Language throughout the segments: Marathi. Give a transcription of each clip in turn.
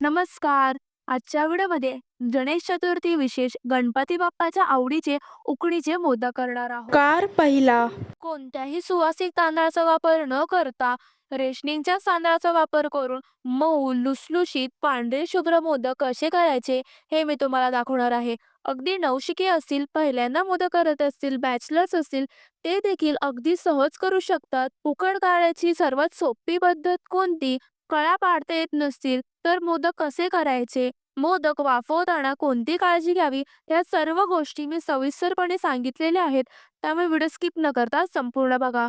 नमस्कार. आजच्या व्हिडिओमध्ये गणेश चतुर्थी विशेष गणपती बाप्पाच्या आवडीचे उकडीचे मोदक करणार आहोत. कार पहिला कोणत्याही सुवासिक तांदळाचा वापर न करता रेशनिंगच्या तांदळाचा वापर करून मऊ लुसलुशीत पांढरे शुभ्र मोदक कसे करायचे हे मी तुम्हाला दाखवणार आहे. अगदी नवशिके असतील, पहिल्यांदा मोदक करत असतील, बॅचलर्स असतील ते देखील अगदी सहज करू शकतात. उकड काढायची सर्वात सोपी पद्धत कोणती? कळ्या पाडता येत नसतील तर मोदक कसे करायचे? मोदक वाफवताना कोणती काळजी घ्यावी? या सर्व गोष्टी मी सविस्तरपणे सांगितलेल्या आहेत. त्यामुळे व्हिडिओ स्किप न करता संपूर्ण बघा.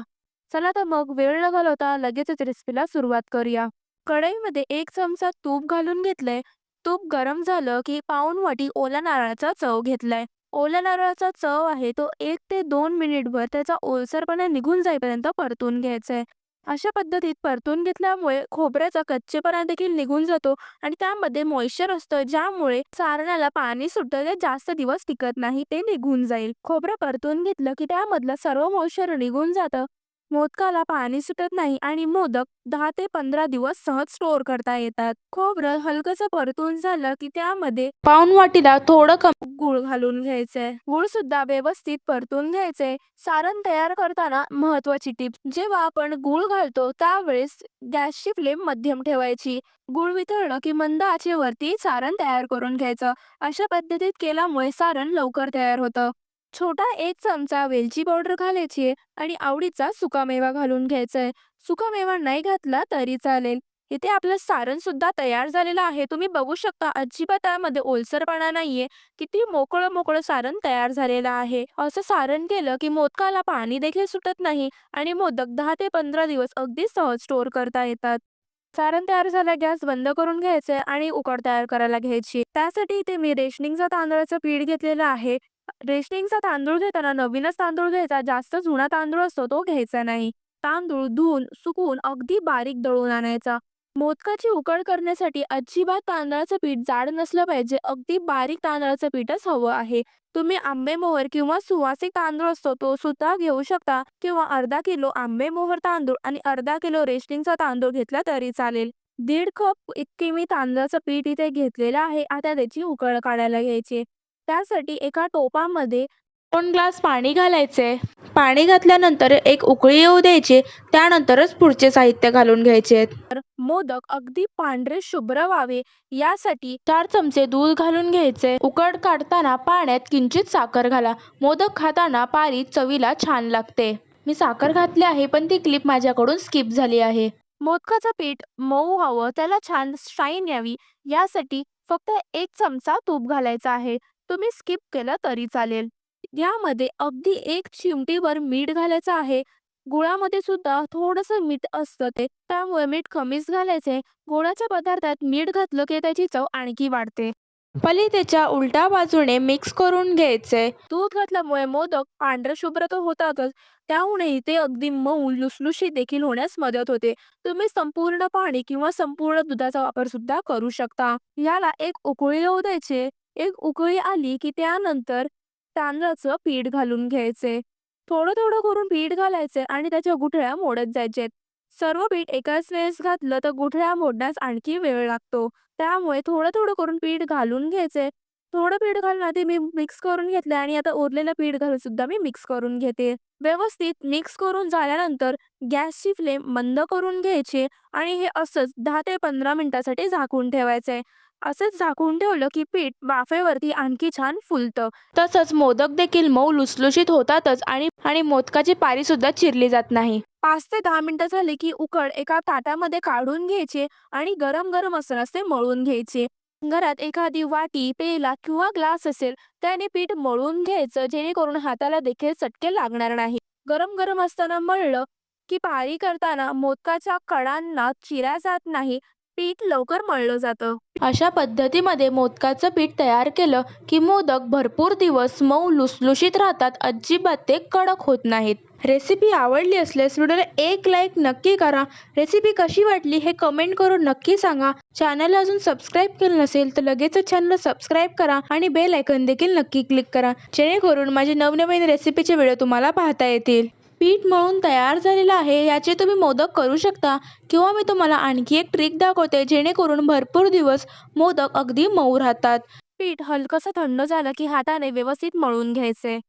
चला तर मग वेळ न घालवता लगेचच रेसिपीला सुरुवात करूया. कढईमध्ये एक चमचा तूप घालून घेतलंय. तूप गरम झालं की पाऊन वाटी ओला नारळाचा चव घेतलाय. ओला नारळाचा चव आहे तो एक ते दोन मिनिटभर त्याचा ओलसरपणा निघून जाईपर्यंत परतून घ्यायचाय. अशा पद्धतीत परतून घेतल्यामुळे खोबऱ्याचा कच्चेपणा देखील निघून जातो आणि त्यामध्ये मॉइश्चर असतं ज्यामुळे सारणाला पाणी सुटतं जास्त दिवस टिकत नाही ते निघून जाईल. खोबरं परतून घेतलं की त्यामधलं सर्व मॉइश्चर निघून जातं. मोदकाला पाणी सुटत नाही आणि मोदक दहा ते पंधरा दिवस सहज स्टोअर करता येतात. खोबरं हलकंसं परतून झालं की त्यामध्ये पाऊन वाटीला थोडं कमी गूळ घालून घ्यायचंय. गूळ सुद्धा व्यवस्थित परतून घ्यायचंय. सारण तयार करताना महत्वाची टिप जेव्हा आपण गूळ घालतो त्यावेळेस गॅसची फ्लेम मध्यम ठेवायची. गूळ वितळलं की मंद आचेवरती सारण तयार करून घ्यायचं. अशा पद्धतीत केल्यामुळे सारण लवकर तयार होतं. छोटा एक चमचा वेलची पावडर घालायची आणि आवडीचा सुकामेवा घालून घ्यायचाय. सुकामेवा नाही घातला तरी चालेल. इथे आपलं सारण सुद्धा तयार झालेलं आहे. तुम्ही बघू शकता अजिबात त्यामध्ये ओलसरपणा नाहीये. किती मोकळं मोकळं सारण तयार झालेलं आहे. असं सारण केलं की मोदकाला पाणी देखील सुटत नाही आणि मोदक दहा ते पंधरा दिवस अगदी सहज स्टोअर करता येतात. सारण तयार झालं गॅस बंद करून घ्यायचंय आणि उकड तयार करायला घ्यायची. त्यासाठी इथे मी रेशनिंगचा तांदळाचं पीठ घेतलेलं आहे. रेशनिंगचा तांदूळ घेताना नवीनच तांदूळ घ्यायचा. जास्त जुना तांदूळ असतो तो घ्यायचा नाही. तांदूळ धुवून सुकवून अगदी बारीक दळून आणायचा. मोदकाची उकड करण्यासाठी अजिबात तांदळाचं पीठ जाड नसलं पाहिजे. अगदी बारीक तांदळाचं पीठच हवं आहे. तुम्ही आंबेमोहर किंवा सुवासिक तांदूळ असतो तो सुद्धा घेऊ शकता किंवा अर्धा किलो आंबेमोहर तांदूळ आणि अर्धा किलो रेशनिंगचा तांदूळ घेतला तरी चालेल. दीड कप इतके मी तांदळाचं पीठ इथे घेतलेलं आहे. आता त्याची उकळ काढायला घ्यायची. त्यासाठी एका टोपामध्ये दोन ग्लास पाणी घालायचे. पाणी घातल्यानंतर एक उकळी येऊ द्यायची. त्यानंतरच पुढचे साहित्य घालून घ्यायचे. मोदक अगदी पांढरे शुभ्र व्हावे यासाठी चार चमचे दूध घालून घ्यायचे. उकड काढताना पाण्यात किंचित साखर घाला. मोदक खाताना पारी चवीला छान लागते. मी साखर घातली आहे पण ती क्लिप माझ्याकडून स्किप झाली आहे. मोदकाचं पीठ मऊ व्हावं त्याला छान शाईन यावी यासाठी फक्त एक चमचा तूप घालायचं आहे. तुम्ही स्किप केलं तरी चालेल. यामध्ये अगदी एक चिमटीभर मीठ घालायचं आहे. गुळामध्ये सुद्धा थोडंसं मीठ असतं ते त्यामुळे मीठ कमीच घालायचंय. गोडाच्या पदार्थात मीठ घातलं की त्याची चव आणखी वाढते. फलितेच्या उलट्या बाजूने मिक्स करून घ्यायचे. दूध घातल्यामुळे मोदक पांढरे शुभ्र तर होतातच त्याहूनही ते अगदी मऊ लुसलुशीत देखील होण्यास मदत होते. तुम्ही संपूर्ण पाणी किंवा संपूर्ण दुधाचा वापर सुद्धा करू शकता. याला एक उकळी येऊ द्यायची. एक उकळी आली की त्यानंतर तांदळाचं पीठ घालून घ्यायचे. थोडं थोडं करून पीठ घालायचे आणि त्याच्या गुठळ्या मोडत जायचे सर्व पीठ एकाच वेळेस घातलं तर गुठळ्या मोडण्यास आणखी वेळ लागतो. त्यामुळे थोडं थोडं करून पीठ घालून घ्यायचे. थोडं पीठ घालून आधी मी मिक्स करून घेतले आणि आता उरलेलं पीठ घालून सुद्धा मी मिक्स करून घेते. व्यवस्थित मिक्स करून झाल्यानंतर गॅसची फ्लेम मंद करून घ्यायची आणि हे असंच दहा ते पंधरा मिनिटासाठी झाकून ठेवायचे असंच झाकून ठेवलं की पीठ वाफेवरती आणखी छान फुलतं. तसंच मोदक देखील मऊ लुसलुशीत होतातच आणि आणि मोदकाची पारी सुद्धा चिरली जात नाही. पाच ते दहा मिनिटं झाली की उकड एका ताटामध्ये काढून घ्यायची आणि गरम गरम असतानाच ते मळून घ्यायचे. घरात एखादी वाटी, पेला किंवा ग्लास असेल त्याने पीठ मळून घ्यायचं जेणेकरून हाताला देखील चटके लागणार नाही. गरम गरम असताना मळलं की पारी करताना मोदकाच्या कडांना चिरा जात नाही. पीठ लवकर मळलं जातं. अशा पद्धतीमध्ये मोदकाचं पीठ तयार केलं की मोदक भरपूर दिवस मऊ लुसलुशीत राहतात. अजिबात ते कडक होत नाहीत. रेसिपी आवडली असल्यास व्हिडिओला एक लाईक नक्की करा. रेसिपी कशी वाटली हे कमेंट करून नक्की सांगा. चॅनलला अजून सबस्क्राईब केलं नसेल तर लगेचच चॅनल सबस्क्राईब करा आणि बेल आयकन देखील नक्की क्लिक करा जेणेकरून माझे नवनवीन रेसिपीचे व्हिडिओ तुम्हाला पाहता येतील. पीठ मळून तयार झालेलं आहे. याचे तुम्ही मोदक करू शकता किंवा मी तुम्हाला आणखी एक ट्रिक दाखवते जेणेकरून भरपूर दिवस मोदक अगदी मऊ राहतात. पीठ हलकंसं थंड झालं की हाताने व्यवस्थित मळून घ्यायचे.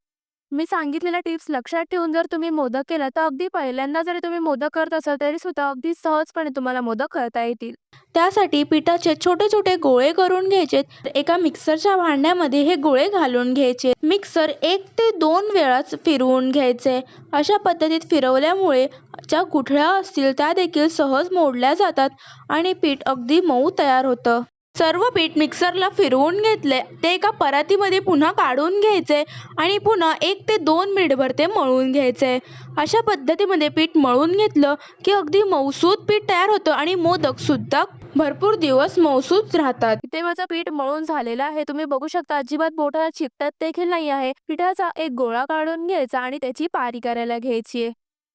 मी सांगितलेल्या टिप्स लक्षात ठेवून जर तुम्ही मोदक केला तर अगदी पहिल्यांदा जरी तुम्ही मोदक करत असाल तरी सुद्धा अगदी सहजपणे तुम्हाला मोदक करता येतील. त्यासाठी पिठाचे छोटे छोटे गोळे करून घ्यायचे. एका मिक्सरच्या भांड्यामध्ये हे गोळे घालून घ्यायचे. मिक्सर एक ते दोन वेळाच फिरवून घ्यायचे. अशा पद्धतीत फिरवल्यामुळे ज्या गुठळ्या असतील त्या देखील सहज मोडल्या जातात आणि पीठ अगदी मऊ तयार होतं. सर्व पीठ मिक्सरला फिरवून घेतले. ते एका परातीमध्ये पुन्हा काढून घ्यायचे आणि पुन्हा एक ते दोन मिनिटभर ते मळून घ्यायचे. अशा पद्धतीमध्ये पीठ मळून घेतलं की अगदी मौसूद पीठ तयार होतं आणि मोदक सुद्धा भरपूर दिवस मौसूद राहतात. इथे माझं पीठ मळून झालेलं आहे. तुम्ही बघू शकता अजिबात बोटाला चिकटत देखील नाही आहे. पिठाचा एक गोळा काढून घ्यायचा आणि त्याची पारी करायला घ्यायची आहे.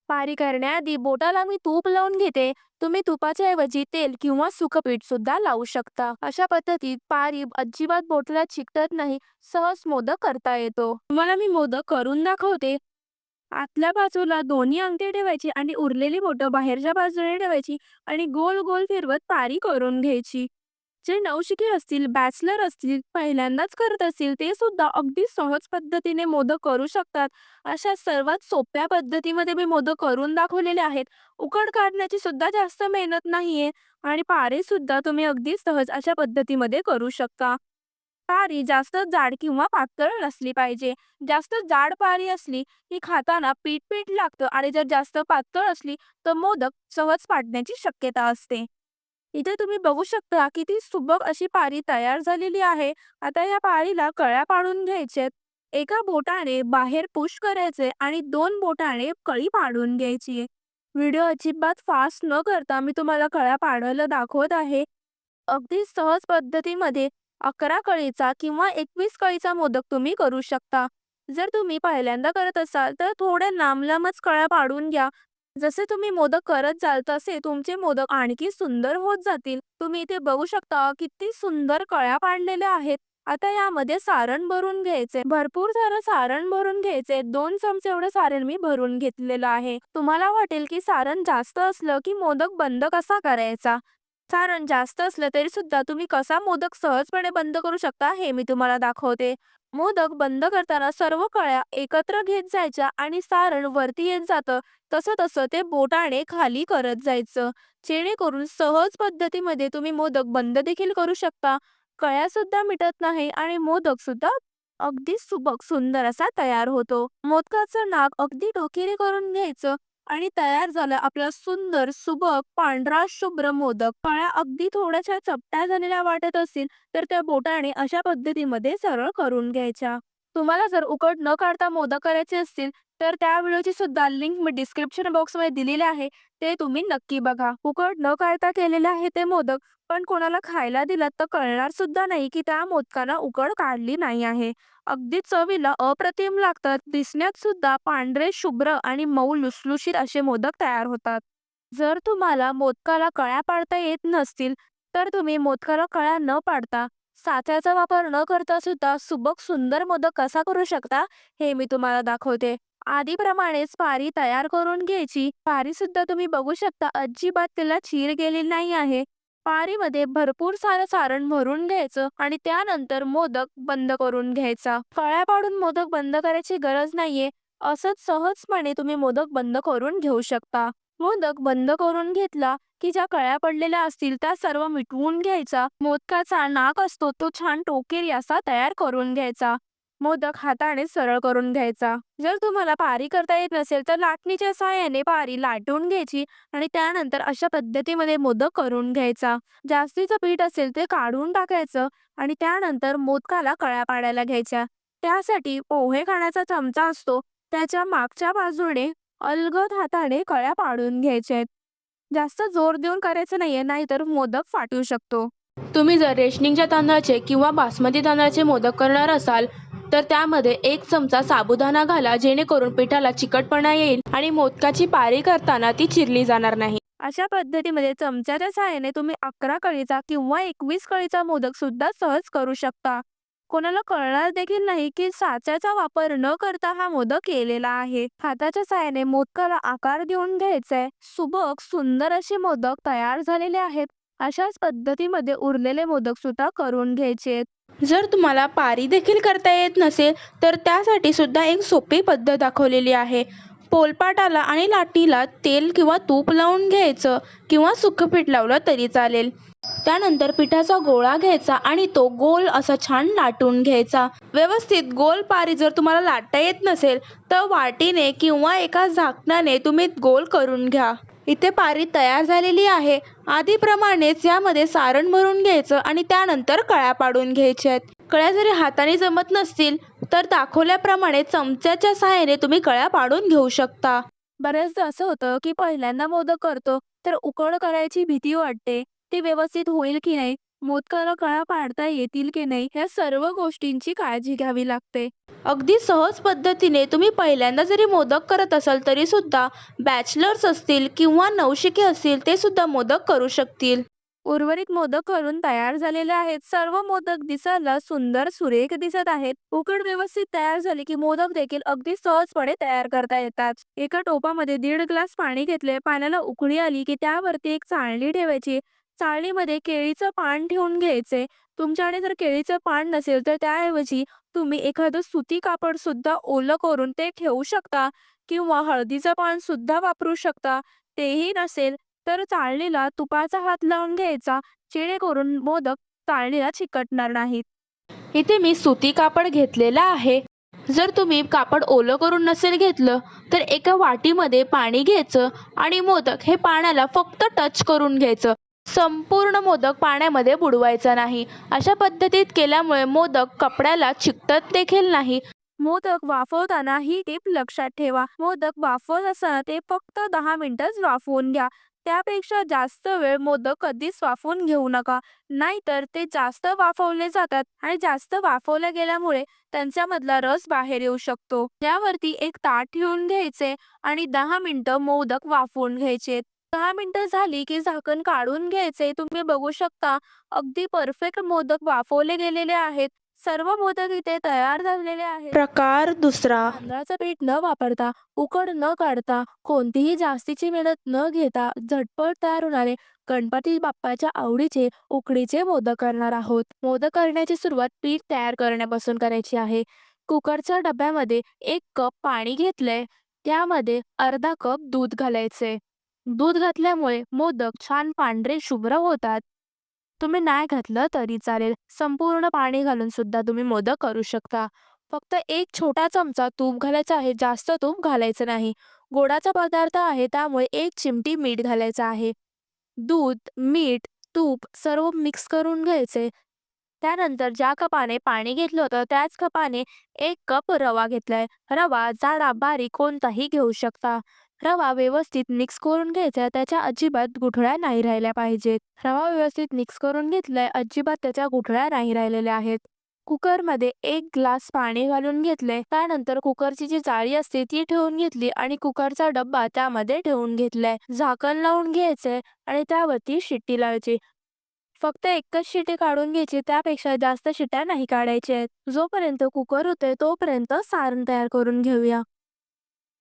पारी करण्याआधी बोटाला मी तूप लावून घेते. तुम्ही तुपाच्या ऐवजी तेल किंवा सुकपीठ सुद्धा लावू शकता. अशा पद्धतीत पारी अजिबात बोटाला चिकटत नाही सहज मोदक करता येतो. तुम्हाला मी मोदक करून दाखवते. आतल्या बाजूला दोन्ही अंगठी ठेवायची आणि उरलेली बोटं बाहेरच्या बाजूने ठेवायची आणि गोल गोल फिरवत पारी करून घ्यायची. जे नवशिके असतील बॅचलर असतील पहिल्यांदाच करत असतील ते सुद्धा अगदी सहज पद्धतीने मोदक करू शकतात. अशा सर्वात सोप्या पद्धतीमध्ये मी मोदक करून दाखवलेले आहेत. उकड काढण्याची सुद्धा जास्त मेहनत नाहीये आणि पारे सुद्धा तुम्ही अगदी सहज अशा पद्धतीमध्ये करू शकता. पारी जास्त जाड किंवा पातळ नसली पाहिजे. जास्त जाड पारी असली की खाताना पीठ पीठ लागतं आणि जर जास्त पातळ असली तर मोदक सहज फाटण्याची शक्यता असते. इथे तुम्ही बघू शकता किती सुबक अशी पारी तयार झालेली आहे. आता या पारीला कळ्या पाडून घ्यायच्यात एका बोटाने बाहेर पुश करायचे आणि दोन बोटाने कळी पाडून घ्यायची. व्हिडिओ अजिबात फास्ट न करता मी तुम्हाला कळ्या पाडायला दाखवत आहे. अगदी सहज पद्धतीमध्ये अकरा कळीचा किंवा एकवीस कळीचा मोदक तुम्ही करू शकता. जर तुम्ही पहिल्यांदा करत असाल तर थोड्या लांब लांबच कळ्या पाडून घ्या. जसे तुम्ही मोदक करत जाल तसे तुमचे मोदक आणखी सुंदर होत जातील. तुम्ही इथे बघू शकता किती सुंदर कळ्या पाडलेल्या आहेत. आता यामध्ये सारण भरून घ्यायचे. भरपूर सारं सारण भरून घ्यायचे. दोन चमचे एवढं सारण मी भरून घेतलेलं आहे. तुम्हाला वाटेल की सारण जास्त असलं की मोदक बंद कसा करायचा? सारण जास्त असलं तरी सुद्धा तुम्ही कसा मोदक सहजपणे बंद करू शकता हे मी तुम्हाला दाखवते. मोदक बंद करताना सर्व कळ्या एकत्र घेत जायच्या आणि सारण वरती येत जातं. तसं तसं ते बोटाने खाली करत जायचं. जेणेकरून सहज पद्धतीमध्ये तुम्ही मोदक बंद देखील करू शकता. कळ्या सुद्धा मिटत नाही आणि मोदक सुद्धा अगदी सुबक सुंदर असा तयार होतो. मोदकाचं नाक अगदी डोकेरी करून घ्यायचं. आणि तयार झालं. आपला सुंदर सुबक पांढरा शुभ्र मोदक कळ्या अगदी थोड्याशा चपट्या झालेल्या वाटत असतील तर त्या बोटाने अशा पद्धतीमध्ये सरळ करून घ्यायच्या. तुम्हाला जर उकड न काढता मोदक करायचे असतील तर त्या व्हिडिओची सुद्धा लिंक मी डिस्क्रिप्शन बॉक्समध्ये दिलेली आहे. ते तुम्ही नक्की बघा. उकड न काढता केलेले आहे ते मोदक पण कोणाला खायला दिलात तर कळणार सुद्धा नाही की त्या मोदकाला उकड काढली नाही आहे. अगदी चवीला अप्रतिम लागतात. दिसण्यात सुद्धा पांढरे शुभ्र आणि मऊ लुसलुशीत असे मोदक तयार होतात. जर तुम्हाला मोदकाला कळ्या पाडता येत नसतील तर तुम्ही मोदकाला कळ्या न पाडता साच्याचा वापर न करता सुद्धा सुबक सुंदर मोदक कसा करू शकता हे मी तुम्हाला दाखवते. आधीप्रमाणेच पारी तयार करून घ्यायची. पारी सुद्धा तुम्ही बघू शकता अजिबात तिला चीर गेलेली नाही आहे. पारीमध्ये भरपूर सारं सारण भरून घ्यायचं आणि त्यानंतर मोदक बंद करून घ्यायचा. कळ्या पाडून मोदक बंद करायची गरज नाहीये. असंच सहजपणे तुम्ही मोदक बंद करून घेऊ शकता. मोदक बंद करून घेतला की ज्या कळ्या पडलेल्या असतील त्या सर्व मिटवून घ्यायचा. मोदकाचा नाक असतो तो छान टोकेरी असा तयार करून घ्यायचा. मोदक हाताने सरळ करून घ्यायचा. जर तुम्हाला पारी करता येत नसेल तर लाटणीच्या सहाय्याने पारी लाटून घ्यायची आणि त्यानंतर अशा पद्धतीमध्ये मोदक करून घ्यायचा. जास्तीचं पीठ असेल ते काढून टाकायचं आणि त्यानंतर मोदकाला कळ्या पाडायला घ्यायच्या. त्यासाठी पोहे खाण्याचा चमचा असतो. त्याच्या मागच्या बाजूने अलगद हाताने कळ्या पाडून घ्यायच्या जास्त जोर देऊन करायचं नाहीये नाहीतर मोदक फाटू शकतो. तुम्ही जर रेशनिंगच्या तांदळाचे किंवा बासमती तांदळाचे मोदक करणार असाल तर त्यामध्ये एक चमचा साबुदाणा घाला जेणेकरून पिठाला चिकटपणा येईल आणि मोदकाची पारी करताना ती चिरली जाणार नाही. अशा पद्धतीमध्ये चमच्याच्या सहाय्याने तुम्ही अकरा कळीचा किंवा एकवीस कळीचा मोदक सुद्धा सहज करू शकता. कोणाला कळणार देखील नाही की साच्याचा वापर न करता हा मोदक केलेला आहे. हाताच्या साहाय्याने मोदकाला आकार देऊन घ्यायचाय. सुबक सुंदर असे मोदक तयार झालेले आहेत. अशाच पद्धतीमध्ये उरलेले मोदक सुद्धा करून घ्यायचे जर तुम्हाला पारी देखील करता येत नसेल तर त्यासाठी सुद्धा एक सोपी पद्धत दाखवलेली आहे. पोलपाटाला आणि लाटीला तेल किंवा तूप लावून घ्यायचं किंवा सुकं पीठ लावलं तरी चालेल. त्यानंतर पिठाचा गोळा घ्यायचा आणि तो गोल असा छान लाटून घ्यायचा. व्यवस्थित गोल पारी जर तुम्हाला लाटता येत नसेल तर वाटीने किंवा एका झाकणाने तुम्ही गोल करून घ्या. इथे पारी तयार झालेली आहे. आधीप्रमाणेच यामध्ये सारण भरून घ्यायचं आणि त्यानंतर कळ्या पाडून घ्यायच्या आहेत. कळ्या जरी हाताने जमत नसतील तर दाखवल्याप्रमाणे चमच्याच्या सहाय्याने तुम्ही कळ्या पाडून घेऊ शकता. बऱ्याचदा असं होतं की पहिल्यांदा मोदक करतो तर उकळ करायची भीती वाटते. ते व्यवस्थित होईल की नाही? मोदकाला कळा पाडता येतील की नाही? या सर्व गोष्टींची काळजी घ्यावी लागते. अगदी सहज पद्धतीने तुम्ही पहिल्यांदा जरी मोदक करत असाल तरी सुद्धा बॅचलर्स असतील किंवा नवशिके असतील ते सुद्धा मोदक करू शकतील. उर्वरित मोदक करून तयार झालेले आहेत. सर्व मोदक दिसायला सुंदर सुरेख दिसत आहेत. उकड व्यवस्थित तयार झाली की मोदक देखील अगदी सहजपणे तयार करता येतात. एका टोपामध्ये दीड ग्लास पाणी घेतले. पाण्याला उकळी आली की त्यावरती एक चाळणी ठेवायची. चाळणीमध्ये केळीचं पान ठेवून घ्यायचे. तुमच्याकडे जर केळीचं पान नसेल तर त्याऐवजी तुम्ही एखादं सुती कापड सुद्धा ओलं करून ते ठेवू शकता किंवा हळदीचं पान सुद्धा वापरू शकता. तेही नसेल तर चाळणीला तुपाचा हात लावून घ्यायचा जेणेकरून मोदक चाळणीला चिकटणार नाहीत. इथे मी सुती कापड घेतलेलं आहे. जर तुम्ही कापड ओलं करून नसेल घेतलं तर एका वाटीमध्ये पाणी घ्यायचं आणि मोदक हे पाण्याला फक्त टच करून घ्यायचं. संपूर्ण मोदक पाण्यामध्ये बुडवायचा नाही. अशा पद्धतीत केल्यामुळे मोदक कपड्याला चिकटत देखील नाही. मोदक वाफवताना ही टीप लक्षात ठेवा. मोदक वाफवत असताना ते फक्त दहा मिनिटच वाफवून घ्या. त्यापेक्षा जास्त वेळ मोदक कधीच वाफवून घेऊ नका. नाहीतर ते जास्त वाफवले जातात आणि जास्त वाफवल्या गेल्यामुळे त्यांच्यामधला रस बाहेर येऊ शकतो. त्यावरती एक ताट ठेवून घ्यायचे आणि दहा मिनिटं मोदक वाफवून घ्यायचे. दहा मिनिटं झाली की झाकण काढून घ्यायचे. तुम्ही बघू शकता अगदी परफेक्ट मोदक वाफवले गेलेले आहेत. सर्व मोदक इथे तयार झालेले आहेत. प्रकार दुसरा. तांदळाचं पीठ न वापरता उकड न काढता कोणतीही जास्तीची मेहनत न घेता झटपट तयार होणारे गणपती बाप्पाच्या आवडीचे उकडीचे मोदक करणार आहोत. मोदक करण्याची सुरुवात पीठ तयार करण्यापासून करायची आहे. कुकरच्या डब्यामध्ये एक कप पाणी घेतलंय. त्यामध्ये अर्धा कप दूध घालायचे दूध घातल्यामुळे मोदक छान पांढरे शुभ्र होतात. तुम्ही नाही घातलं तरी चालेल. संपूर्ण पाणी घालून सुद्धा तुम्ही मोदक करू शकता. फक्त एक छोटा चमचा तूप घालायचा आहे. जास्त तूप घालायचं नाही. गोडाचा पदार्थ आहे त्यामुळे एक चिमटी मीठ घालायचं आहे. दूध मीठ तूप सर्व मिक्स करून घ्यायचे. त्यानंतर ज्या कपाने पाणी घेतलं होतं त्याच कपाने एक कप रवा घेतलाय. रवा जाडा बारीक कोणताही घेऊ शकता. रवा व्यवस्थित मिक्स करून घ्यायचा त्याच्या अजिबात गुठळ्या नाही राहिल्या पाहिजेत. रवा व्यवस्थित मिक्स करून घेतलाय अजिबात त्याच्या गुठळ्या नाही राहिलेल्या आहेत. कुकरमध्ये एक ग्लास पाणी घालून घेतले त्यानंतर कुकरची जी जाळी असते ती ठेवून घेतली आणि कुकरचा डब्बा त्यामध्ये ठेवून घेतलाय. झाकण लावून घ्यायचंय आणि त्यावरती शिट्टी लावायची. फक्त एकच शिटी काढून घ्यायची त्यापेक्षा जास्त शिट्या नाही काढायच्या आहेत. जोपर्यंत कुकर होते तोपर्यंत सारण तयार करून घेऊया.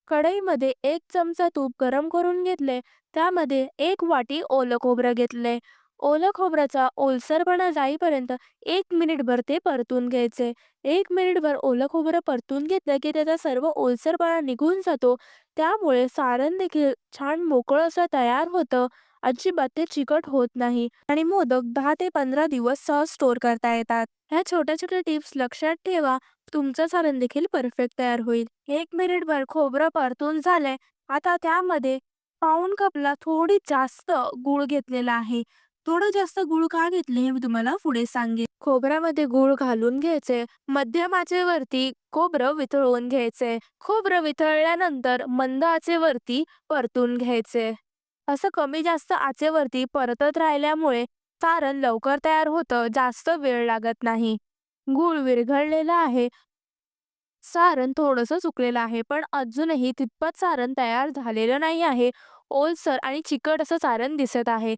कढईमध्ये एक चमचा तूप गरम करून घेतले. त्यामध्ये एक वाटी ओलं खोबरं घेतले. ओलं खोबऱ्याचा ओलसरपणा जाईपर्यंत एक मिनिटभर ते परतून घ्यायचे. एक मिनिटभर ओलं खोबरं परतून घेतलं की त्याचा सर्व ओलसरपणा निघून जातो. त्यामुळे सारण देखील छान मोकळं असं तयार होतं. अजिबात ते चिकट होत नाही आणि मोदक दहा ते पंधरा दिवस सहज स्टोर करता येतात. ह्या छोट्या छोट्या टिप्स लक्षात ठेवा. तुमचं सारण देखील परफेक्ट तयार होईल. एक मिनिटभर खोबरं परतून झालंय. आता त्यामध्ये पाऊण कपला थोडी जास्त गूळ घेतलेला आहे. थोडं जास्त गूळ का घेतले हे मी तुम्हाला पुढे सांगेन. खोबऱ्यामध्ये गूळ घालून घ्यायचे. मध्यम आचेवरती खोबरं वितळवून घ्यायचे. खोबरं वितळल्यानंतर मंद आचेवरती परतून घ्यायचे. असं कमी जास्त आचेवरती परतत राहिल्यामुळे सारण लवकर तयार होतं जास्त वेळ लागत नाही. गूळ विरघळलेला आहे. सारण थोडंसं चुकलेलं आहे पण अजूनही तितपत सारण तयार झालेलं नाही आहे. ओलसर आणि चिकट असं सारण दिसत आहे.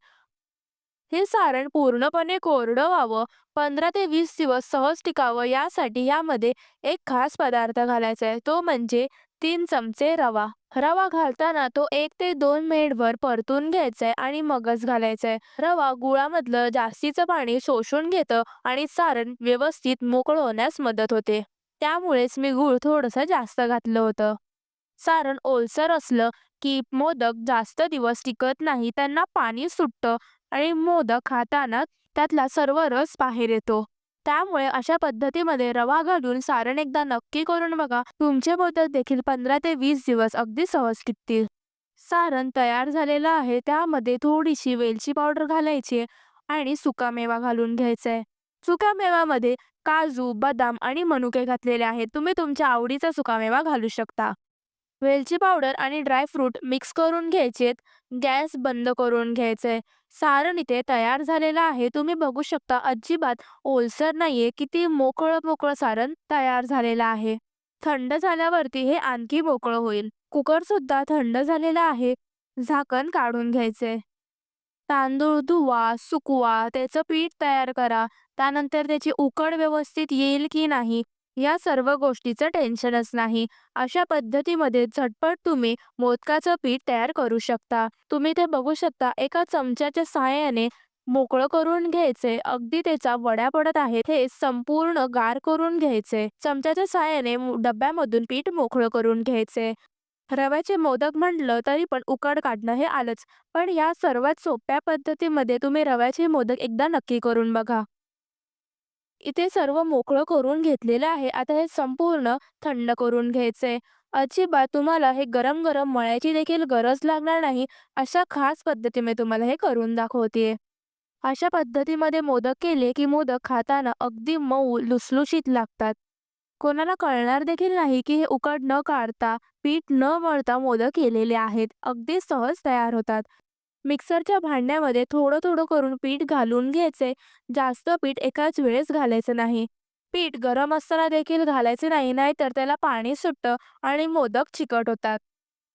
हे सारण पूर्णपणे कोरडं व्हावं, 15 ते वीस दिवस सहज टिकावं यासाठी यामध्ये एक खास पदार्थ घालायचा आहे, तो म्हणजे तीन चमचे रवा. रवा घालताना तो एक ते दोन मिनिटभर परतून घ्यायचा आहे आणि मगच घालायचा आहे. रवा गुळामधलं जास्तीचं पाणी शोषून घेतं आणि सारण व्यवस्थित मोकळं होण्यास मदत होते. त्यामुळेच मी गूळ थोडंसं जास्त घातलं होतं. सारण ओलसर असलं की मोदक जास्त दिवस टिकत नाही, त्यांना पाणी सुटतं आणि मोदक खाताना त्यातला सर्व रस बाहेर येतो. त्यामुळे अशा पद्धतीमध्ये रवा घालून सारण एकदा नक्की करून बघा. तुमचे मोदक देखील 15 ते वीस दिवस अगदी सहज टिकतील. सारण तयार झालेलं आहे, त्यामध्ये थोडीशी वेलची पावडर घालायची आणि सुकामेवा घालून घ्यायचा आहे. सुकामेव्यामध्ये काजू, बदाम आणि मनुके घातलेले आहेत. तुम्ही तुमच्या आवडीचा सुकामेवा घालू शकता. वेलची पावडर आणि ड्रायफ्रूट मिक्स करून घ्यायचेत. गॅस बंद करून घ्यायचंय. सारण इथे तयार झालेलं आहे. तुम्ही बघू शकता अजिबात ओलसर नाहीये. किती मोकळं मोकळं सारण तयार झालेलं आहे. थंड झाल्यावरती हे आणखी मोकळं होईल. कुकर सुद्धा थंड झालेला आहे. झाकण काढून घ्यायचंय. तांदूळ धुवा, सुकवा, त्याचं पीठ तयार करा. त्यानंतर त्याची उकड व्यवस्थित येईल की नाही या सर्व गोष्टीचं टेन्शनच नाही. अशा पद्धतीमध्ये झटपट तुम्ही मोदकाचं पीठ तयार करू शकता. तुम्ही ते बघू शकता एका चमच्याच्या सहाय्याने मोकळं करून घ्यायचे. अगदी त्याचा वड्या पडत आहेत. हे संपूर्ण गार करून घ्यायचे. चमच्याच्या सहाय्याने डब्यामधून पीठ मोकळं करून घ्यायचे. रव्याचे मोदक म्हटलं तरी पण उकड काढणं हे आलंच. पण या सर्वात सोप्या पद्धतीमध्ये तुम्ही रव्याचे मोदक एकदा नक्की करून बघा. इथे सर्व मोकळं करून घेतलेलं आहे. आता हे संपूर्ण थंड करून घ्यायचंय. अजिबात तुम्हाला हे गरम-गरम मळ्याची देखील गरज लागणार नाही. अशा खास पद्धतीने तुम्हाला हे करून दाखवते अशा पद्धतीमध्ये मोदक केले की मोदक खाताना अगदी मऊ लुसलुशीत लागतात. कोणाला कळणार देखील नाही की हे उकड न काढता, पीठ न मळता मोदक केलेले आहेत. अगदी सहज तयार होतात. मिक्सरच्या भांड्यामध्ये थोडं-थोडं करून पीठ घालून घ्यायचे. जास्त पीठ एकाच वेळेस घालायचं नाही. पीठ गरम असताना देखील घालायचे नाही, नाहीतर त्याला पाणी सुटतं आणि मोदक चिकट होतात.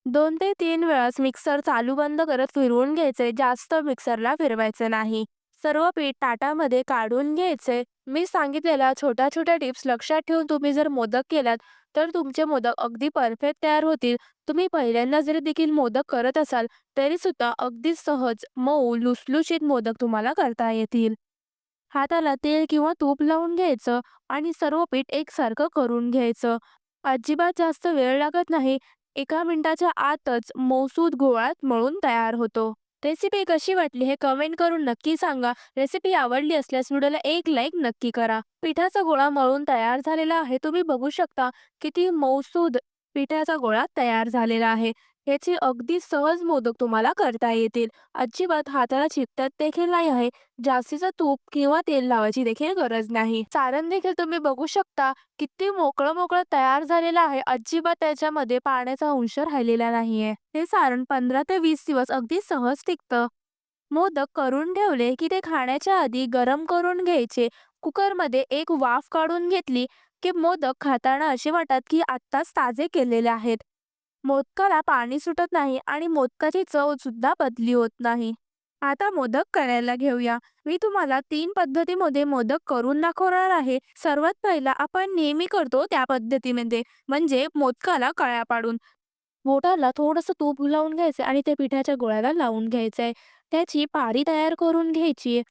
दोन ते तीन वेळास मिक्सर चालू बंद करत फिरवून घ्यायचे. जास्त मिक्सरला फिरवायचं नाही. सर्व पीठ ताटामध्ये काढून घ्यायचे. मी सांगितलेल्या छोट्या-छोट्या टिप्स लक्षात ठेवून तुम्ही जर मोदक केलात तर तुमचे मोदक अगदी परफेक्ट तयार होतील. तुम्ही पहिल्यांदा जरी देखील मोदक करत असाल तरी सुद्धा अगदी सहज, मऊ, लुसलुशीत मोदक तुम्हाला करता येतील. हाताला तेल किंवा तूप लावून घ्यायचं आणि सर्व पीठ एकसारखं करून घ्यायचं. अजिबात जास्त वेळ लागत नाही. एका मिनिटाच्या आतच मौसूद गोळात मळून तयार होतो. रेसिपी कशी वाटली हे कमेंट करून नक्की सांगा. रेसिपी आवडली असल्यास व्हिडिओला एक लाईक नक्की करा. पिठाचा गोळा मळून तयार झालेला आहे. तुम्ही बघू शकता किती मौसूद पिठाचा गोळा तयार झालेला आहे. याची अगदी सहज मोदक तुम्हाला करता येतील. अजिबात हाताला चिकटत देखील नाही आहे. जास्तीचं तूप किंवा तेल लावायची देखील गरज नाही. सारण देखील तुम्ही बघू शकता किती मोकळं-मोकळं तयार झालेलं आहे. अजिबात त्याच्यामध्ये पाण्याचा अंश राहिलेला नाहीये. हे सारण 15 ते वीस दिवस अगदी सहज टिकतं. मोदक करून ठेवले की ते खाण्याच्या आधी गरम करून घ्यायचे. कुकरमध्ये एक वाफ काढून घेतली की मोदक खाताना असे वाटतात की आत्ताच ताजे केलेले आहेत. मोदकाला पाणी सुटत नाही आणि मोदकाची चव सुद्धा बदली होत नाही. आता मोदक करायला घेऊया. मी तुम्हाला तीन पद्धतीमध्ये मोदक करून दाखवणार आहे. सर्वात पहिला आपण नेहमी करतो त्या पद्धतीमध्ये म्हणजे मोदकाला कळ्या पाडून. बोटाला थोडंसं तूप लावून घ्यायचं आणि ते पिठाच्या गोळ्याला लावून घ्यायचंय. त्याची पारी तयार करून घ्यायची.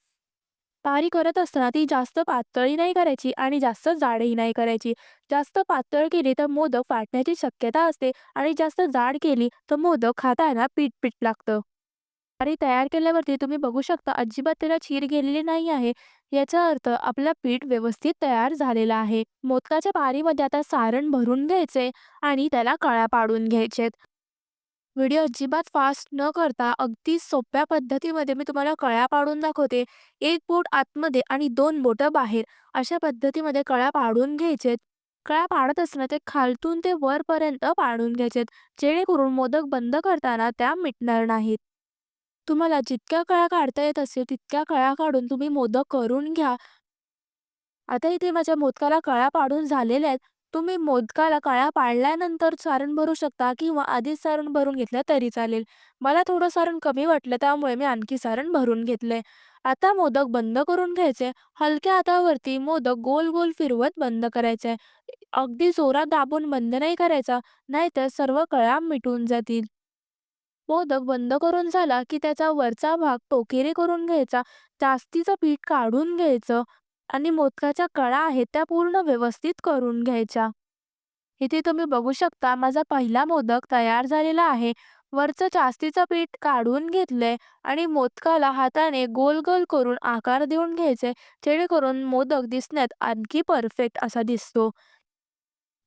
पारी करत असताना ती जास्त पातळी नाही करायची आणि जास्त जाडही नाही करायची. जास्त पातळ केली तर मोदक फाटण्याची शक्यता असते आणि जास्त जाड केली तर मोदक खाताना पीठ-पीठ लागतं. पारी तयार केल्यावरती तुम्ही बघू शकता अजिबात त्याला चीर गेलेली नाही आहे. याचा अर्थ आपला पीठ व्यवस्थित तयार झालेला आहे. मोदकाच्या पारीमध्ये आता सारण भरून घ्यायचे आणि त्याला कळ्या पाडून घ्यायचेत. व्हिडिओ अजिबात फास्ट न करता अगदी सोप्या पद्धतीमध्ये मी तुम्हाला कळ्या पाडून दाखवते. एक बोट आतमध्ये आणि दोन बोटं बाहेर अशा पद्धतीमध्ये कळ्या पाडून घ्यायचेत. कळ्या पाडत असताना ते खालतून ते वरपर्यंत पाडून घ्यायचेत. जेणेकरून मोदक बंद करताना त्या मिटणार नाहीत. तुम्हाला जितक्या कळ्या काढता येत असेल तितक्या कळ्या काढून तुम्ही मोदक करून घ्या. आता इथे माझ्या मोदकाला कळ्या पाडून झालेल्या आहेत. तुम्ही मोदकाला कळा पाडल्यानंतर सारण भरू शकता किंवा आधीच सारण भरून घेतलं तरी चालेल. मला थोडं सारण कमी वाटलं त्यामुळे मी आणखी सारण भरून घेतलंय. आता मोदक बंद करून घ्यायचे. हलक्या हातावरती मोदक गोल गोल फिरवत बंद करायचे. अगदी जोरात दाबून बंद नाही करायचा, नाहीतर सर्व कळ्या मिटून जातील. मोदक बंद करून झाला की त्याचा वरचा भाग टोकेरी करून घ्यायचा. जास्तीचं पीठ काढून घ्यायचं आणि मोदकाच्या कळा आहेत त्या पूर्ण व्यवस्थित करून घ्यायच्या. इथे तुम्ही बघू शकता माझा पहिला मोदक तयार झालेला आहे. वरचं जास्तीचं पीठ काढून घेतलंय आणि मोदकाला हाताने गोल गोल करून आकार देऊन घ्यायचे, जेणेकरून मोदक दिसण्यात आणखी परफेक्ट असा दिसतो.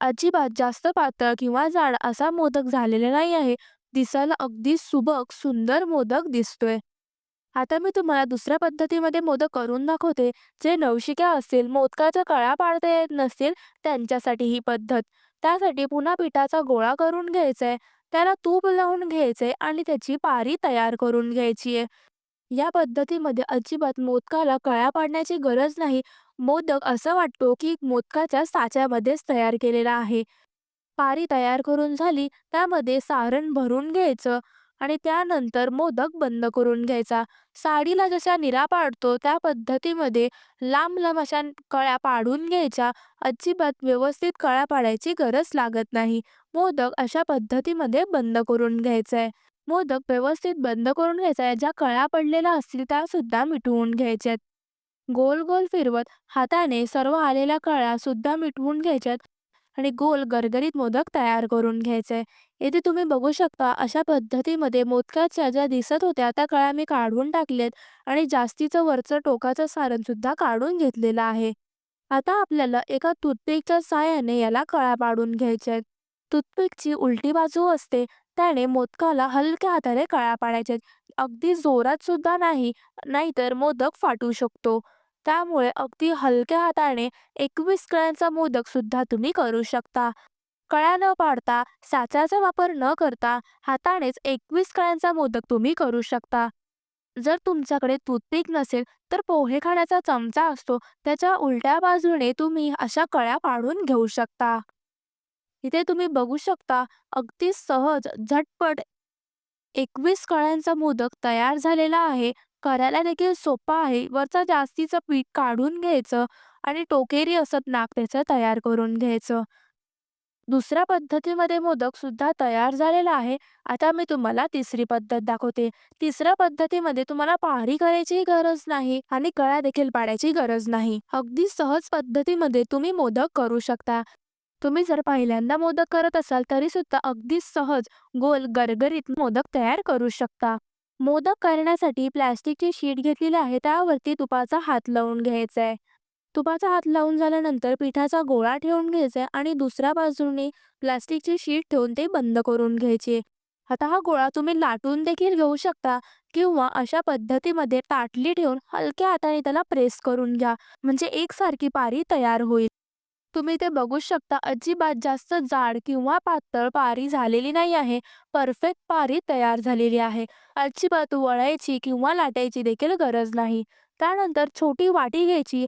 अजिबात जास्त पातळ किंवा जाड असा मोदक झालेला नाही आहे. दिसायला अगदी सुबक सुंदर मोदक दिसतोय. आता मी तुम्हाला दुसऱ्या पद्धतीमध्ये मोदक करून दाखवते. जे नवशिक्या असतील, मोदकाच्या कळ्या पाडता येत नसतील त्यांच्यासाठी ही पद्धत. त्यासाठी पुन्हा पिठाचा गोळा करून घ्यायचा आहे. त्याला तूप लावून घ्यायचंय आणि त्याची पारी तयार करून घ्यायची आहे. या पद्धतीमध्ये अजिबात मोदकाला कळ्या पाडण्याची गरज नाही. मोदक असं वाटतो की मोदकाच्या साच्यामध्येच तयार केलेला आहे. पारी तयार करून झाली, त्यामध्ये सारण भरून घ्यायचं आणि त्यानंतर मोदक बंद करून घ्यायचा. साडीला जशा निरा पाडतो त्या पद्धतीमध्ये लांब-लांब अशा कळ्या पाडून घ्यायच्या. अजिबात व्यवस्थित कळ्या पाडायची गरज लागत नाही. मोदक अशा पद्धतीमध्ये बंद करून घ्यायचा आहे. मोदक व्यवस्थित बंद करून घ्यायचा आहे. ज्या कळ्या पडलेल्या असतील त्यासुद्धा मिटवून घ्यायच्यात. गोल-गोल फिरवत हाताने सर्व आलेल्या कळ्या सुद्धा मिटवून घ्यायच्यात आणि गोल गरगरीत मोदक तयार करून घ्यायचे. येथे तुम्ही बघू शकता अशा पद्धतीमध्ये मोदकाच्या ज्या दिसत होत्या त्या कळ्या मी काढून टाकलेत आणि जास्तीचं वरचं टोकाचं सारण सुद्धा काढून घेतलेलं आहे. आता आपल्याला एका टूथपिकच्या साहाय्याने याला कळ्या पाडून घ्यायच्या आहेत. टूथपिकची उलटी बाजू असते, त्याने मोदकाला हलक्या हाताने कळ्या पाडायच्यात. अगदी जोरात सुद्धा नाही, नाहीतर मोदक फाटू शकतो. त्यामुळे अगदी हलक्या हाताने 21 कळ्यांचा मोदक सुद्धा तुम्ही करू शकता. कळ्या न पाडता, साच्याचा वापर न करता हातानेच 21 कळ्यांचा मोदक तुम्ही करू शकता. जर तुमच्याकडे टूथपिक नसेल तर पोहे खाण्याचा चमचा असतो, त्याच्या उलट्या बाजूने तुम्ही अशा कळ्या पाडून घेऊ शकता. इथे तुम्ही बघू शकता अगदी सहज, झटपट 21 कळ्यांचा मोदक तयार झालेला आहे. करायला देखील सोपा आहे. वरचं जास्तीचं पीठ काढून घ्यायचं आणि टोकेरी असत नाक त्याचं तयार करून घ्यायचं. दुसऱ्या पद्धतीमध्ये मोदक सुद्धा तयार झालेला आहे. आता मी तुम्हाला तिसरी पद्धत दाखवते. तिसऱ्या पद्धतीमध्ये तुम्हाला पारी करायची गरज नाही आणि कळ्या देखील पाडायची गरज नाही. अगदी सहज पद्धतीमध्ये तुम्ही मोदक करू शकता. तुम्ही जर पहिल्यांदा मोदक करत असाल तरी सुद्धा अगदी सहज गोल गरगरीत मोदक तयार करू शकता. मोदक करण्यासाठी प्लॅस्टिकची शीट घेतलेली आहे. त्यावरती तुपाचा हात लावून घ्यायचा आहे. तुपाचा हात लावून झाल्यानंतर पिठाचा गोळा ठेवून घ्यायचा आहे आणि दुसऱ्या बाजूने प्लॅस्टिकची शीट ठेवून ते बंद करून घ्यायचे. आता हा गोळा तुम्ही लाटून देखील घेऊ शकता किंवा अशा पद्धतीमध्ये ताटली ठेवून हलक्या हाताने त्याला प्रेस करून घ्या. म्हणजे एकसारखी पारी तयार होईल. तुम्ही ते बघू शकता अजिबात जास्त जाड किंवा पातळ पारी झालेली नाही आहे. परफेक्ट पारी तयार झालेली आहे. अजिबात वळायची किंवा लाटायची देखील गरज नाही. त्यानंतर छोटी वाटी घ्यायची,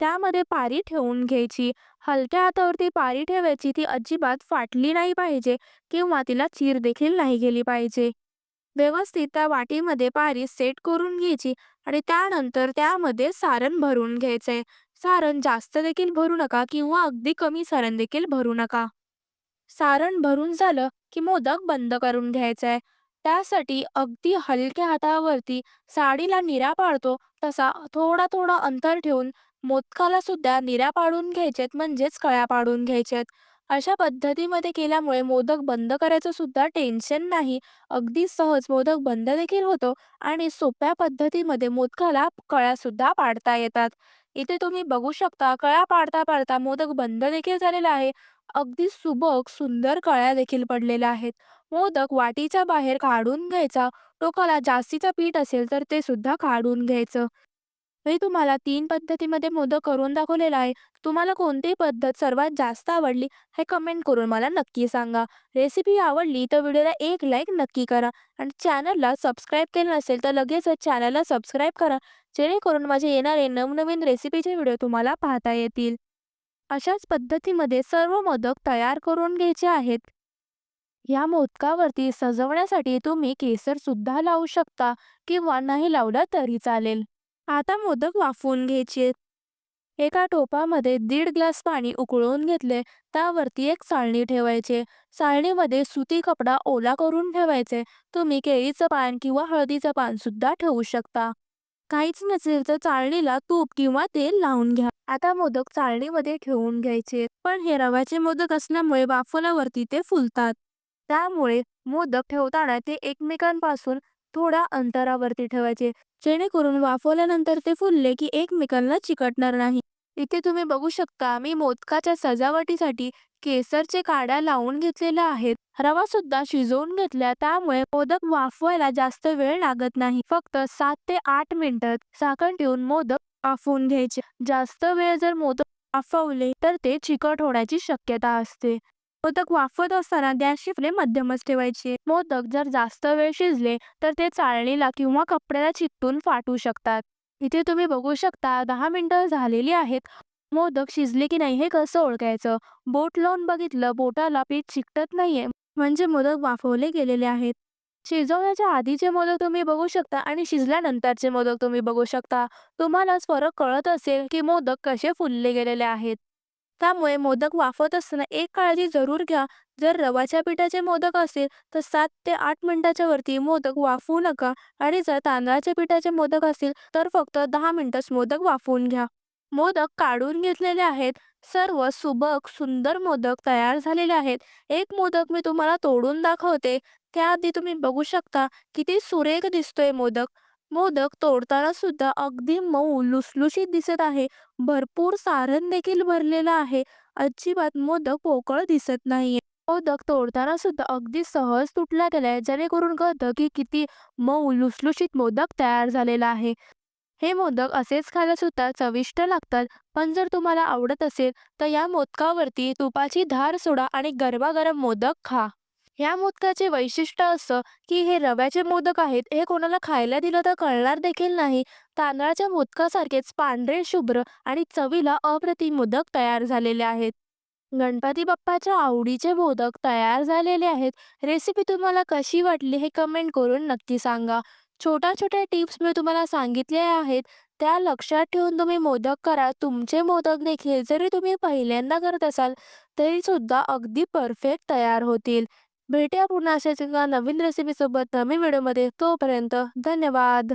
त्यामध्ये पारी ठेवून घ्यायची. हलक्या हातावरती पारी ठेवायची. ती अजिबात फाटली नाही पाहिजे किंवा तिला चीर देखील नाही गेली पाहिजे. व्यवस्थित त्या वाटीमध्ये पारी सेट करून घ्यायची आणि त्यानंतर त्यामध्ये सारण भरून घ्यायचंय. सारण जास्त देखील भरू नका किंवा अगदी कमी सारण देखील भरू नका. सारण भरून झालं की मोदक बंद करून घ्यायचा आहे. त्यासाठी अगदी हलक्या हातावरती साडीला निरा पाडतो तसा थोडा-थोडा अंतर ठेवून मोदकाला सुद्धा निरा पाडून घ्यायचेत म्हणजेच कळ्या पाडून घ्यायच्यात. अशा पद्धतीमध्ये केल्यामुळे मोदक बंद करायचं सुद्धा टेन्शन नाही. अगदी सहज मोदक बंद देखील होतो आणि सोप्या पद्धतीमध्ये मोदकाला कळ्या सुद्धा पाडता येतात. इथे तुम्ही बघू शकता कळ्या पाडता-पाडता मोदक बंद देखील झालेला आहे. अगदी सुबक सुंदर कळ्या देखील पडलेल्या आहेत. मोदक वाटीच्या बाहेर काढून घ्यायचा. टोकाला जास्तीचं पीठ असेल तर ते सुद्धा काढून घ्यायचं. मी तुम्हाला तीन पद्धतीमध्ये मोदक करून दाखवलेला आहे. तुम्हाला कोणती पद्धत सर्वात जास्त आवडली हे कमेंट करून मला नक्की सांगा. रेसिपी आवडली तर व्हिडिओला एक लाईक नक्की करा आणि चॅनलला सबस्क्राईब केलं नसेल तर लगेचच चॅनलला सबस्क्राईब करा, जेणेकरून माझे येणारे नवनवीन रेसिपीचे व्हिडिओ तुम्हाला पाहता येतील. अशाच पद्धतीमध्ये सर्व मोदक तयार करून घ्यायचे आहेत. या मोदकावरती सजवण्यासाठी तुम्ही केसरसुद्धा लावू शकता किंवा नाही लावला तरी चालेल. आता मोदक वाफवून घ्यायचे एका टोपामध्ये दीड ग्लास पाणी उकळून घेतले त्यावरती एक चाळणी ठेवायचे चाळणीमध्ये सुती कपडा ओला करून ठेवायचे तुम्ही केळीचं पान किंवा हळदीचं पान सुद्धा ठेवू शकता काहीच नसेल तर चाळणीला तूप किंवा तेल लावून घ्या. आता मोदक चाळणीमध्ये ठेवून घ्यायचे पण हे रव्याचे मोदक असल्यामुळे वाफल्यावरती ते फुलतात. त्यामुळे मोदक ठेवताना ते एकमेकांपासून थोड्या अंतरावरती ठेवायचे जेणेकरून वाफवल्यानंतर ते फुलले की एकमेकांना चिकटणार नाही. इथे तुम्ही बघू शकता मी मोदकाच्या सजावटीसाठी केसरचे काड्या लावून घेतलेल्या आहेत. रवा सुद्धा शिजवून घेतल्या त्यामुळे मोदक वाफवायला जास्त वेळ लागत नाही. फक्त सात ते आठ मिनिटात साखर ठेवून मोदक वाफवून घ्यायचे. जास्त वेळ जर मोदक वाफवले तर ते चिकट होण्याची शक्यता असते. मोदक वाफवत असताना गॅसची फ्लेम मध्यमच ठेवायची. मोदक जर जास्त वेळ शिजले तर ते चाळणीला किंवा कपड्याला चिकटून फाटू शकतात. इथे तुम्ही बघू शकता दहा मिनिटं झालेली आहेत. मोदक शिजले की नाही हे कसं ओळखायचं? बोट लावून बघितलं बोटाला पीठ चिकटत नाहीये. म्हणजे मोदक वाफवले गेलेले आहेत. शिजवण्याच्या आधीचे मोदक तुम्ही बघू शकता आणि शिजल्यानंतरचे मोदक तुम्ही बघू शकता. तुम्हालाच फरक कळत असेल की मोदक कसे फुलले गेलेले आहेत. त्यामुळे मोदक वाफवत असताना एक काळजी जरूर घ्या. जर रवाच्या पिठाचे मोदक असेल तर सात ते आठ मिनिटाच्या वरती मोदक वाफवू नका आणि जर तांदळाच्या पिठाचे मोदक असतील तर फक्त दहा मिनिटच मोदक वाफवून घ्या. मोदक काढून घेतलेले आहेत. सर्व सुबक सुंदर मोदक तयार झालेले आहेत. एक मोदक मी तुम्हाला तोडून दाखवते. त्याआधी तुम्ही बघू शकता किती सुरेख दिसतोय मोदक. मोदक तोडताना सुद्धा अगदी मऊ लुसलुशीत दिसत आहे. भरपूर सारण देखील भरलेलं आहे. अजिबात मोदक पोकळ दिसत नाहीये. मोदक तोडताना सुद्धा अगदी सहज तुटला गेलाय जेणेकरून कळतं की किती मऊ लुसलुशीत मोदक तयार झालेला आहे. हे मोदक असेच खायला सुद्धा चविष्ट लागतात. पण जर तुम्हाला आवडत असेल तर या मोदकावरती तुपाची धार सोडा आणि गरमागरम मोदक खा. ह्या मोदकाचे वैशिष्ट्य असं की हे रव्याचे मोदक आहेत हे कोणाला खायला दिलं तर कळणार देखील नाही. तांदळाच्या मोदकासारखेच पांढरे शुभ्र आणि चवीला अप्रतिम मोदक तयार झालेले आहेत. गणपती बाप्पाच्या आवडीचे मोदक तयार झालेले आहेत. रेसिपी तुम्हाला कशी वाटली हे कमेंट करून नक्की सांगा. छोट्या छोट्या टिप्स मी तुम्हाला सांगितल्या आहेत. त्या लक्षात ठेवून तुम्ही मोदक करा. तुमचे मोदक देखील जरी तुम्ही पहिल्यांदा करत असाल तरी सुद्धा अगदी परफेक्ट तयार होतील. भेटूया पुन्हा अशाच एका नवीन रेसिपीसोबत नवीन व्हिडिओमध्ये तोपर्यंत धन्यवाद.